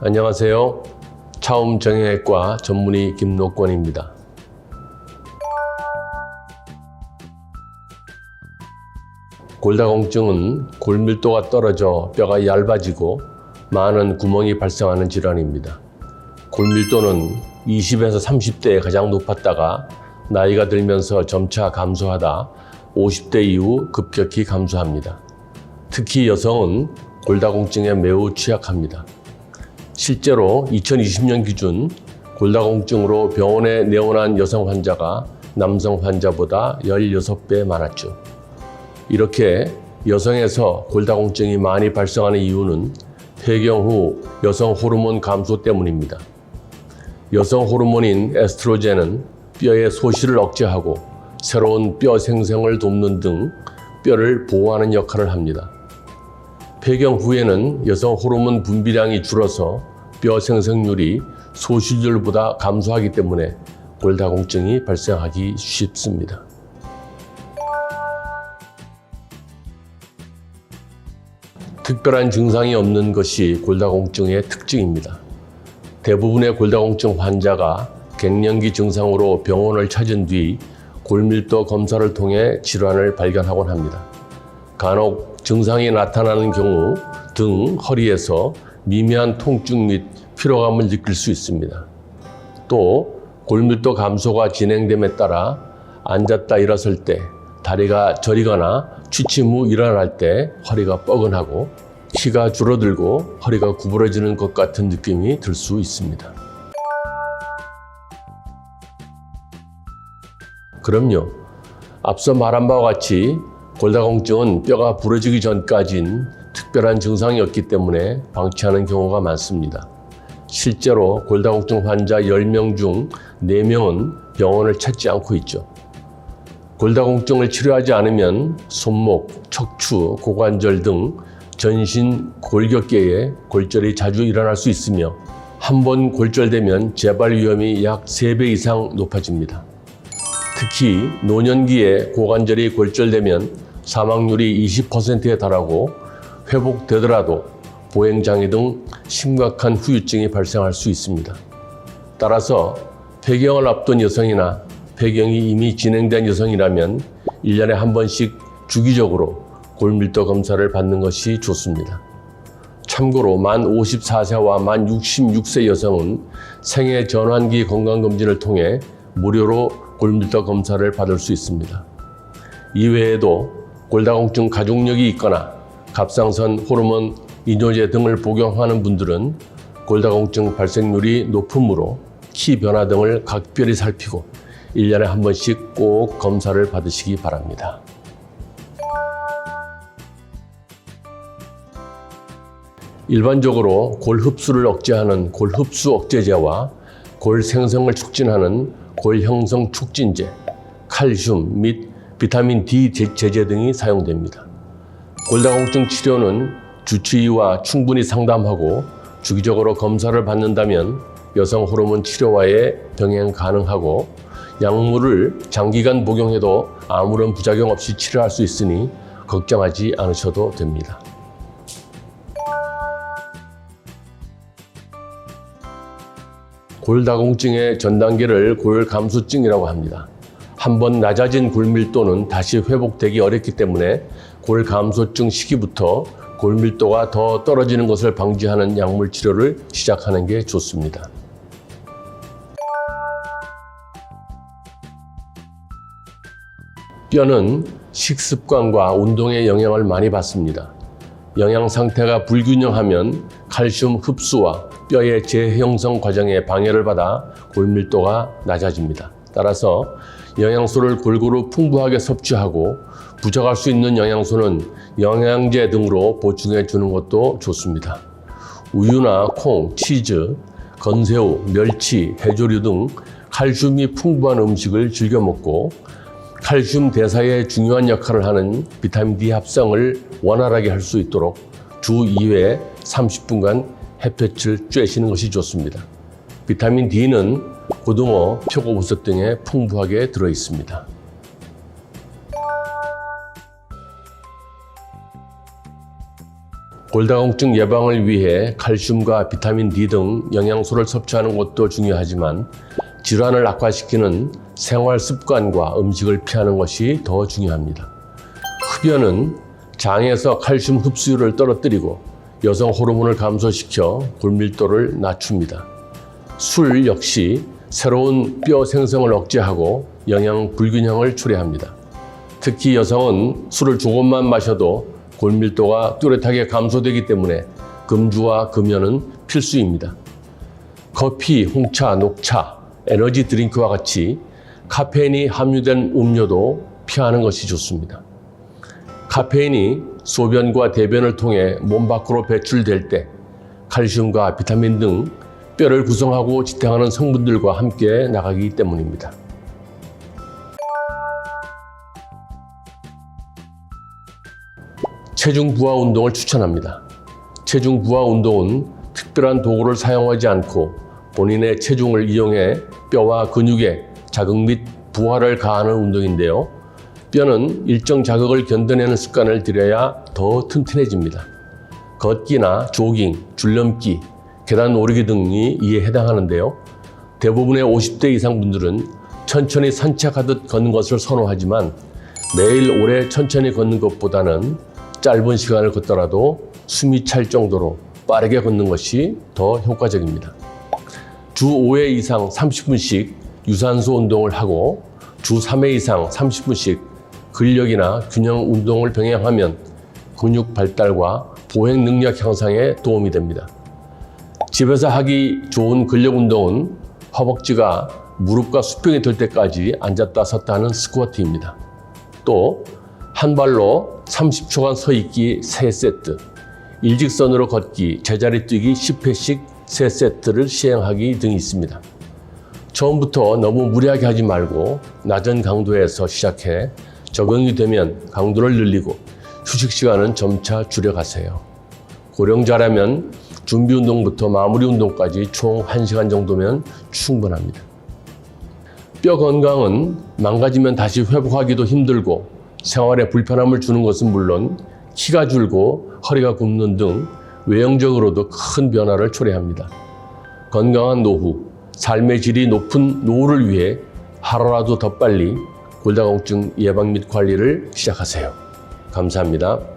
안녕하세요. 차움 정형외과 전문의 김노권입니다. 골다공증은 골밀도가 떨어져 뼈가 얇아지고 많은 구멍이 발생하는 질환입니다. 골밀도는 20에서 30대에 가장 높았다가 나이가 들면서 점차 감소하다 50대 이후 급격히 감소합니다. 특히 여성은 골다공증에 매우 취약합니다. 실제로 2020년 기준 골다공증으로 병원에 내원한 여성 환자가 남성 환자보다 16배 많았죠. 이렇게 여성에서 골다공증이 많이 발생하는 이유는 폐경 후 여성 호르몬 감소 때문입니다. 여성 호르몬인 에스트로겐은 뼈의 소실을 억제하고 새로운 뼈 생성을 돕는 등 뼈를 보호하는 역할을 합니다. 폐경 후에는 여성 호르몬 분비량이 줄어서 뼈 생성률이 소실률보다 감소하기 때문에 골다공증이 발생하기 쉽습니다. 특별한 증상이 없는 것이 골다공증의 특징입니다. 대부분의 골다공증 환자가 갱년기 증상으로 병원을 찾은 뒤 골밀도 검사를 통해 질환을 발견하곤 합니다. 간혹 증상이 나타나는 경우 등, 허리에서 미미한 통증 및 피로감을 느낄 수 있습니다. 또 골밀도 감소가 진행됨에 따라 앉았다 일어설 때 다리가 저리거나 취침 후 일어날 때 허리가 뻐근하고 키가 줄어들고 허리가 구부러지는 것 같은 느낌이 들 수 있습니다. 그럼요. 앞서 말한 바와 같이 골다공증은 뼈가 부러지기 전까진 특별한 증상이었기 때문에 방치하는 경우가 많습니다. 실제로 골다공증 환자 10명 중 4명은 병원을 찾지 않고 있죠. 골다공증을 치료하지 않으면 손목, 척추, 고관절 등 전신 골격계에 골절이 자주 일어날 수 있으며 한 번 골절되면 재발 위험이 약 3배 이상 높아집니다. 특히 노년기에 고관절이 골절되면 사망률이 20%에 달하고 회복되더라도 보행장애 등 심각한 후유증이 발생할 수 있습니다. 따라서 폐경을 앞둔 여성이나 폐경이 이미 진행된 여성이라면 1년에 한 번씩 주기적으로 골밀도 검사를 받는 것이 좋습니다. 참고로 만 54세와 만 66세 여성은 생애 전환기 건강검진을 통해 무료로 골밀도 검사를 받을 수 있습니다. 이외에도 골다공증 가족력이 있거나 갑상선 호르몬 이뇨제 등을 복용하는 분들은 골다공증 발생률이 높으므로 키 변화 등을 각별히 살피고 1년에 한 번씩 꼭 검사를 받으시기 바랍니다. 일반적으로 골 흡수를 억제하는 골 흡수 억제제와 골 생성을 촉진하는 골 형성 촉진제, 칼슘 및 비타민 D 제제 등이 사용됩니다. 골다공증 치료는 주치의와 충분히 상담하고 주기적으로 검사를 받는다면 여성 호르몬 치료와의 병행 가능하고 약물을 장기간 복용해도 아무런 부작용 없이 치료할 수 있으니 걱정하지 않으셔도 됩니다. 골다공증의 전 단계를 골감수증이라고 합니다. 한번 낮아진 골밀도는 다시 회복되기 어렵기 때문에 골감소증 시기부터 골밀도가 더 떨어지는 것을 방지하는 약물 치료를 시작하는 게 좋습니다. 뼈는 식습관과 운동의 영향을 많이 받습니다. 영양 상태가 불균형하면 칼슘 흡수와 뼈의 재형성 과정에 방해를 받아 골밀도가 낮아집니다. 따라서 영양소를 골고루 풍부하게 섭취하고 부족할 수 있는 영양소는 영양제 등으로 보충해 주는 것도 좋습니다. 우유나 콩, 치즈, 건새우, 멸치, 해조류 등 칼슘이 풍부한 음식을 즐겨 먹고 칼슘 대사에 중요한 역할을 하는 비타민 D 합성을 원활하게 할 수 있도록 주 2회 30분간 햇볕을 쬐시는 것이 좋습니다. 비타민 D는 고등어, 표고버섯 등에 풍부하게 들어 있습니다. 골다공증 예방을 위해 칼슘과 비타민 D 등 영양소를 섭취하는 것도 중요하지만 질환을 악화시키는 생활 습관과 음식을 피하는 것이 더 중요합니다. 흡연은 장에서 칼슘 흡수율을 떨어뜨리고 여성 호르몬을 감소시켜 골밀도를 낮춥니다. 술 역시 새로운 뼈 생성을 억제하고 영양 불균형을 초래합니다. 특히 여성은 술을 조금만 마셔도 골밀도가 뚜렷하게 감소되기 때문에 금주와 금연은 필수입니다. 커피, 홍차, 녹차, 에너지 드링크와 같이 카페인이 함유된 음료도 피하는 것이 좋습니다. 카페인이 소변과 대변을 통해 몸 밖으로 배출될 때 칼슘과 비타민 등 뼈를 구성하고 지탱하는 성분들과 함께 나가기 때문입니다. 체중 부하 운동을 추천합니다. 체중 부하 운동은 특별한 도구를 사용하지 않고 본인의 체중을 이용해 뼈와 근육에 자극 및 부하를 가하는 운동인데요. 뼈는 일정 자극을 견뎌내는 습관을 들여야 더 튼튼해집니다. 걷기나 조깅, 줄넘기, 계단 오르기 등이 이에 해당하는데요. 대부분의 50대 이상 분들은 천천히 산책하듯 걷는 것을 선호하지만 매일 오래 천천히 걷는 것보다는 짧은 시간을 걷더라도 숨이 찰 정도로 빠르게 걷는 것이 더 효과적입니다. 주 5회 이상 30분씩 유산소 운동을 하고 주 3회 이상 30분씩 근력이나 균형 운동을 병행하면 근육 발달과 보행 능력 향상에 도움이 됩니다. 집에서 하기 좋은 근력 운동은 허벅지가 무릎과 수평이 될 때까지 앉았다 섰다 하는 스쿼트입니다. 또 한 발로 30초간 서 있기 3세트, 일직선으로 걷기, 제자리 뛰기 10회씩 3세트를 시행하기 등이 있습니다. 처음부터 너무 무리하게 하지 말고 낮은 강도에서 시작해 적응이 되면 강도를 늘리고 휴식 시간은 점차 줄여가세요. 고령자라면 준비 운동부터 마무리 운동까지 총 1시간 정도면 충분합니다. 뼈 건강은 망가지면 다시 회복하기도 힘들고 생활에 불편함을 주는 것은 물론 키가 줄고 허리가 굽는 등 외형적으로도 큰 변화를 초래합니다. 건강한 노후, 삶의 질이 높은 노후를 위해 하루라도 더 빨리 골다공증 예방 및 관리를 시작하세요. 감사합니다.